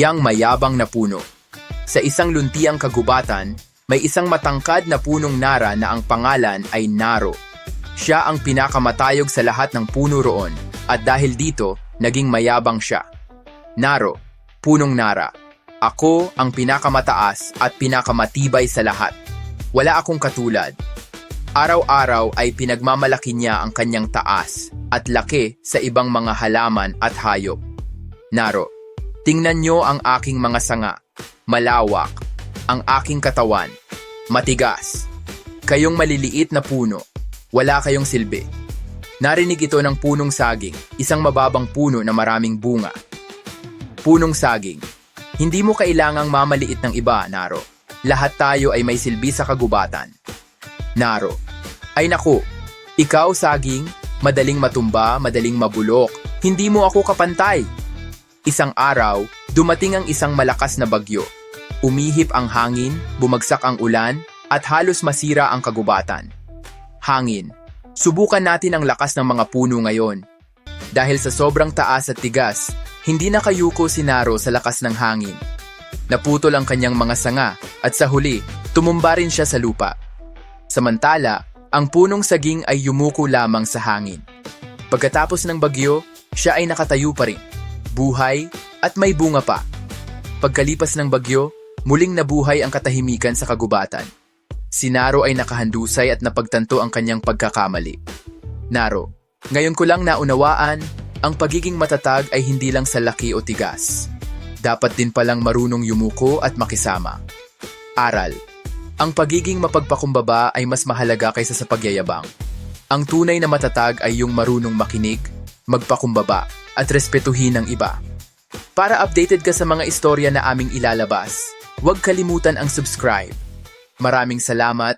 yang mayabang na puno. Sa isang luntiang kagubatan, may isang matangkad na punong nara na ang pangalan ay Naro. Siya ang pinakamatayog sa lahat ng puno roon at dahil dito, naging mayabang siya. Naro, punong nara. Ako ang pinakamataas at pinakamatibay sa lahat. Wala akong katulad. Araw-araw ay pinagmamalaki niya ang kanyang taas at laki sa ibang mga halaman at hayop. Naro, tingnan niyo ang aking mga sanga. Malawak. Ang aking katawan. Matigas. Kayong maliliit na puno. Wala kayong silbi. Narinig ito ng punong saging, isang mababang puno na maraming bunga. Punong saging. Hindi mo kailangang mamaliit ng iba, Naro. Lahat tayo ay may silbi sa kagubatan. Naro. Ay naku, ikaw saging, madaling matumba, madaling mabulok. Hindi mo ako kapantay. Isang araw, dumating ang isang malakas na bagyo. Umihip ang hangin, bumagsak ang ulan, at halos masira ang kagubatan. Hangin. Subukan natin ang lakas ng mga puno ngayon. Dahil sa sobrang taas at tigas, hindi nakayuko si Naro sa lakas ng hangin. Naputol ang kanyang mga sanga at sa huli, tumumba rin siya sa lupa. Samantala, ang punong saging ay yumuko lamang sa hangin. Pagkatapos ng bagyo, siya ay nakatayo pa rin, buhay at may bunga pa. Pagkalipas ng bagyo, muling nabuhay ang katahimikan sa kagubatan. Si Naro ay nakahandusay at napagtanto ang kanyang pagkakamali. Naro, ngayon ko lang naunawaan, ang pagiging matatag ay hindi lang sa laki o tigas. Dapat din palang marunong yumuko at makisama. Aral, ang pagiging mapagpakumbaba ay mas mahalaga kaysa sa pagyayabang. Ang tunay na matatag ay yung marunong makinig, magpakumbaba, at respetuhin ang iba. Para updated ka sa mga istorya na aming ilalabas, huwag kalimutan ang subscribe. Maraming salamat